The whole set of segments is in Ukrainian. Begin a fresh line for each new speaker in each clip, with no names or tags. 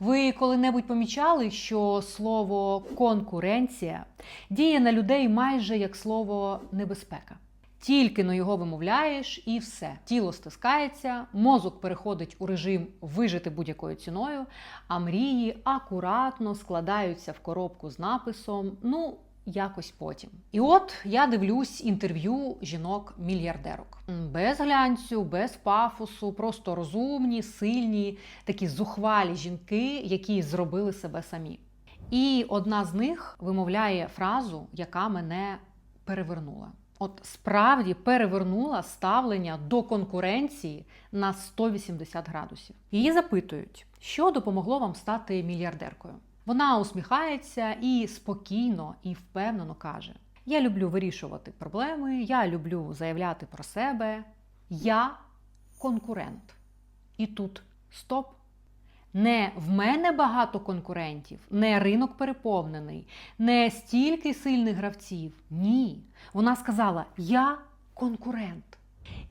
Ви коли-небудь помічали, що слово конкуренція діє на людей майже як слово небезпека? Тільки но його вимовляєш, і все. Тіло стискається, мозок переходить у режим вижити будь-якою ціною, а мрії акуратно складаються в коробку з написом Ну, якось потім. І от я дивлюсь інтерв'ю жінок-мільярдерок. Без глянцю, без пафосу, просто розумні, сильні, такі зухвалі жінки, які зробили себе самі. І одна з них вимовляє фразу, яка мене перевернула. От справді перевернула ставлення до конкуренції на 180 градусів. Її запитують, що допомогло вам стати мільярдеркою. Вона усміхається і спокійно і впевнено каже: Я люблю вирішувати проблеми, я люблю заявляти про себе. Я конкурент. І тут стоп. Не в мене багато конкурентів, не ринок переповнений, не стільки сильних гравців. Ні. Вона сказала: Я конкурент.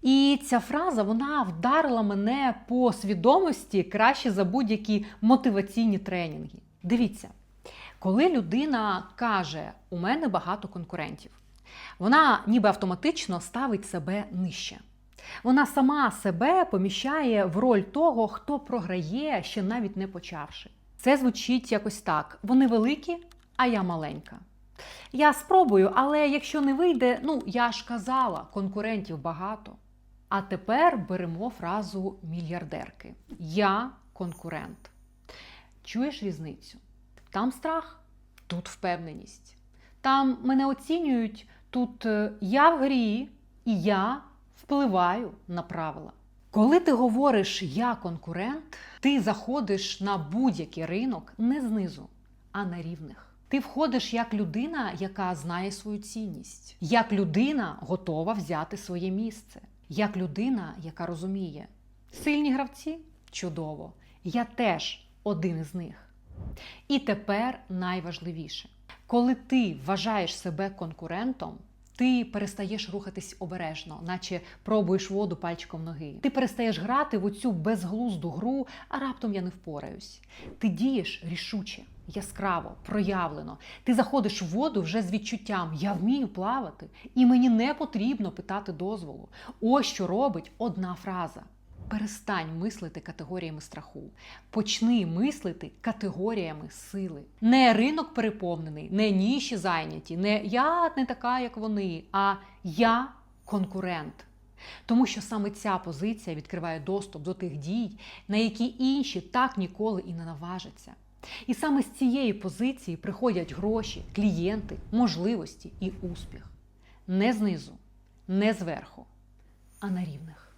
І ця фраза вона вдарила мене по свідомості краще за будь-які мотиваційні тренінги. Дивіться, коли людина каже, у мене багато конкурентів, вона ніби автоматично ставить себе нижче. Вона сама себе поміщає в роль того, хто програє, ще навіть не почавши. Це звучить якось так: вони великі, а я маленька. Я спробую, але якщо не вийде, ну я ж казала, конкурентів багато. А тепер беремо фразу мільярдерки: Я конкурент. Чуєш різницю? Там страх, тут впевненість. Там мене оцінюють, тут е, я в грі і я впливаю на правила. Коли ти говориш я конкурент, ти заходиш на будь-який ринок не знизу, а на рівних. Ти входиш як людина, яка знає свою цінність, як людина готова взяти своє місце, як людина, яка розуміє, сильні гравці чудово, я теж один із них. І тепер найважливіше, коли ти вважаєш себе конкурентом, ти перестаєш рухатись обережно, наче пробуєш воду пальчиком ноги. Ти перестаєш грати в оцю безглузду гру, а раптом я не впораюсь. Ти дієш рішуче, яскраво, проявлено. Ти заходиш в воду вже з відчуттям Я вмію плавати, і мені не потрібно питати дозволу. Ось що робить одна фраза. Перестань мислити категоріями страху. Почни мислити категоріями сили. Не ринок переповнений, не ніші зайняті, не я не така, як вони, а я конкурент. Тому що саме ця позиція відкриває доступ до тих дій, на які інші так ніколи і не наважаться. І саме з цієї позиції приходять гроші, клієнти, можливості і успіх. Не знизу, не зверху, а на рівних.